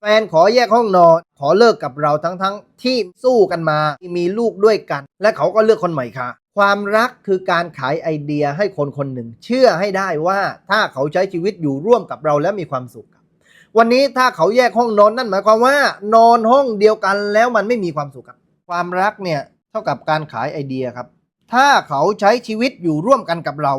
แฟนขอแยกห้องนอน ขอเลิกกับเราทั้งๆที่สู้กันมา มีลูกด้วยกัน และเขาก็เลือกคนใหม่ค่ะ ความรักคือการขายไอเดียให้คนคนหนึ่ง เชื่อให้ได้ว่าถ้าเขาใช้ชีวิตอยู่ร่วมกับเราแล้วมีความสุขครับวันนี้ถ้าเขาแยกห้องนอนนั่นหมายความว่า นอนห้องเดียวกันแล้วมันไม่มีความสุขครับความรักเนี่ยเท่ากับการขายไอเดียครับ ถ้าเขาใช้ชีวิตอยู่ร่วมกันกับเรา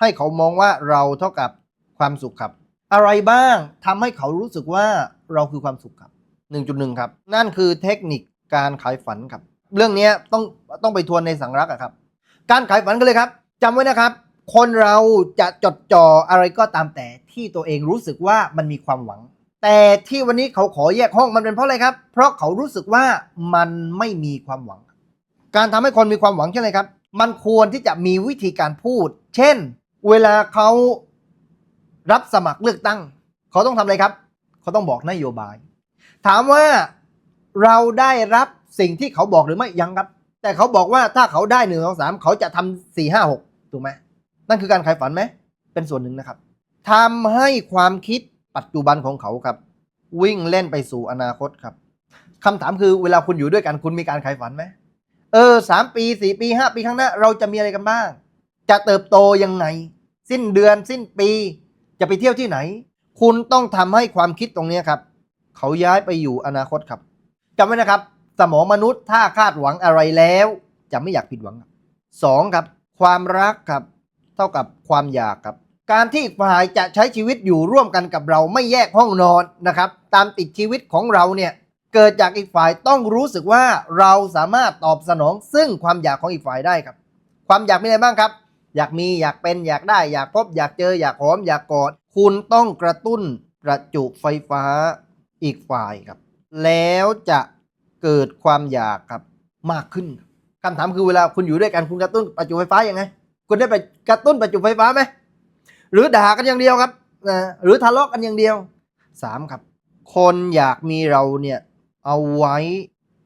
ให้เขามองว่าเราเท่ากับความสุขครับ อะไรบ้างทำให้เขารู้สึกว่า เราคือความสุขครับ 1.1 ครับ นั่นคือเทคนิคการขายฝันครับ เรื่องนี้ต้องต้องไปทวนในสังรักอะครับ การขายฝันกันเลยครับจำไว้นะครับ คนเราจะจดจ่ออะไรก็ตามแต่ที่ตัวเองรู้สึกว่ามันมีความหวัง แต่ที่วันนี้เขาขอแยกห้องมันเป็นเพราะอะไรครับ เพราะเขารู้สึกว่ามันไม่มีความหวัง การทำให้คนมีความหวังใช่ไหมครับ มันควรที่จะมีวิธีการพูด เช่น เวลาเขารับสมัครเลือกตั้ง เขาต้องทำอะไรครับ เขาต้องบอกนโยบาย ถามว่าเราได้รับสิ่งที่เขาบอกหรือไม่ยังครับ แต่เขาบอกว่าถ้าเขาได้หนึ่งสองสามเขาจะทำสี่ห้าหกถูกไหมนั่นคือการขายฝันไหมเป็นส่วนหนึ่งนะครับทำให้ความคิดปัจจุบันของเขาครับ วิ่งเล่นไปสู่อนาคตครับคำถามคือเวลาคุณอยู่ด้วยกันคุณมีการขายฝันไหมเออสามปีสี่ปีห้าปีข้างหน้า เราจะมีอะไรกันบ้าง จะเติบโตยังไง สิ้นเดือนสิ้นปี จะไปเที่ยวที่ไหน คุณต้องทำให้ความคิดตรงนี้ครับ เขาย้ายไปอยู่อนาคตครับจำไว้นะครับ สมองมนุษย์ถ้าคาดหวังอะไรแล้ว จะไม่อยากผิดหวังสองครับ ความรักครับ เท่ากับความอยากครับ การที่อีกฝ่ายจะใช้ชีวิตอยู่ร่วมกันกับเราไม่แยกห้องนอนนะครับ ตามติดชีวิตของเราเนี่ยเกิดจากอีกฝ่ายต้องรู้สึกว่าเราสามารถตอบสนองซึ่งความอยากของอีกฝ่ายได้ครับ ความอยากมีอะไรบ้างครับ อยากมีอยากเป็นอยากได้ อยากพบอยากเจออยากหอมอยากกอด คุณต้องกระตุ้นประจุไฟฟ้าอีกฝ่ายครับ แล้วจะเกิดความอยากครับมากขึ้นคำถามคือเวลาคุณอยู่ด้วยกันคุณกระตุ้นประจุไฟฟ้ายังไงคุณได้ไปกระตุ้นประจุไฟฟ้าไหมหรือด่ากันอย่างเดียวครับนะหรือทะเลาะกันอย่างเดียวสามครับ คนอยากมีเราเนี่ยเอาไว้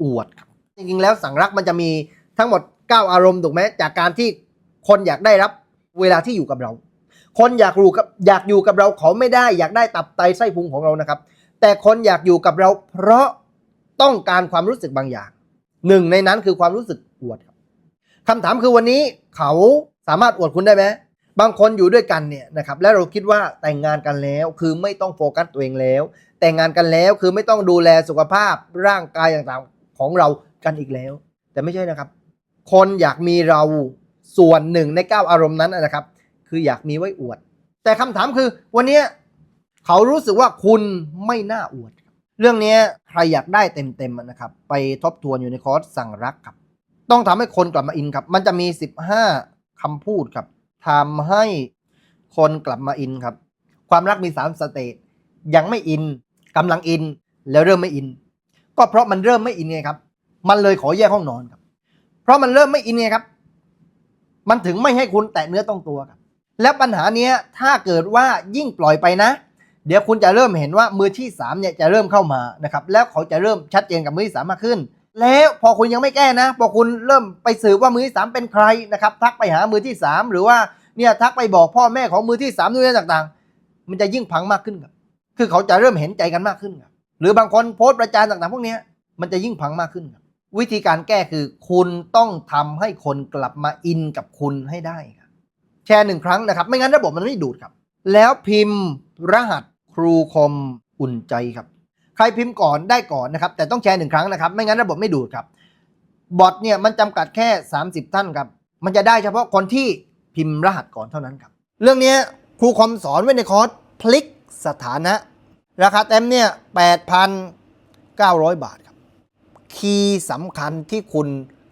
อวดครับจริงๆแล้วสังรักมันจะมีทั้งหมด 9 อารมณ์ถูกไหมจากการที่คนอยากได้รับเวลาที่อยู่กับเรา คนอยากรู้กับอยากอยู่กับเราเขาไม่ได้ อยากได้ตับไตไส้พุงของเรานะครับ แต่คนอยากอยู่กับเราเพราะต้องการความรู้สึกบางอย่าง หนึ่งในนั้นคือความรู้สึกอวดครับคำถามคือวันนี้เขาสามารถอวดคุณได้ไหมบางคนอยู่ด้วยกันเนี่ยนะครับแล้วเราคิดว่าแต่งงานกันแล้วคือไม่ต้องโฟกัสตัวเองแล้ว แต่งงานกันแล้วคือไม่ต้องดูแลสุขภาพร่างกายต่างๆของเรากันอีกแล้ว แต่ไม่ใช่นะครับ คนอยากมีเราส่วนหนึ่งในเก้าอารมณ์นั้นนะครับ คืออยากมีไว้อวด แต่คำถามคือ วันนี้เขารู้สึกว่าคุณไม่น่าอวด เรื่องนี้ใครอยากได้เต็มๆนะครับ ไปทบทวนอยู่ในคอร์สสั่งรักครับ ต้องทำให้คนกลับมาอินครับ มันจะมี 15คำพูดครับทำให้คนกลับมาอินครับ ความรักมี 3 สเตจยังไม่อินกำลังอินแล้วเริ่มไม่อิน ก็เพราะมันเริ่มไม่อินไงครับ มันเลยขอแยกห้องนอนครับ เพราะมันเริ่มไม่อินไงครับ มันถึงไม่ให้คุณแตะเนื้อต้องตัวครับ แล้วปัญหาเนี้ยถ้าเกิดว่ายิ่งปล่อยไปนะ เดี๋ยวคุณจะเริ่มเห็นว่ามือที่สามเนี่ยจะเริ่มเข้ามานะครับแล้วเขาจะเริ่มชัดเจนกับมือที่สามมากขึ้น แล้วพอคุณยังไม่แก้นะ พอคุณเริ่มไปสืบว่ามือที่สามเป็นใครนะครับทักไปหามือที่สามหรือว่าเนี่ยทักไปบอกพ่อแม่ของมือที่สามนู่นนี่ต่างๆ มันจะยิ่งพังมากขึ้นครับคือเขาจะเริ่มเห็นใจกันมากขึ้นครับหรือบางคนโพสต์ประจานต่างๆ พวกเนี้ยมันจะยิ่งพังมากขึ้นครับวิธีการแก้คือคุณต้องทำให้คนกลับมาอินกับคุณให้ได้ครับ แชร์หนึ่งครั้งนะครับ ไม่งั้นระบบมันไม่ดูดครับ แล้วพิมพ์รหัสครูคมอุ่นใจครับ ใครพิมพ์ก่อนได้ก่อนนะครับ แต่ต้องแชร์หนึ่งครั้งนะครับ ไม่งั้นระบบไม่ดูดครับ บอทเนี่ยมันจำกัดแค่ 30 ท่านครับ มันจะได้เฉพาะคนที่พิมพ์รหัสก่อนเท่านั้นครับ เรื่องนี้ครูคมสอนไว้ในคอร์สพลิกสถานะ ราคาเต็มเนี่ย8,900 บาทครับ คีย์สำคัญที่คุณ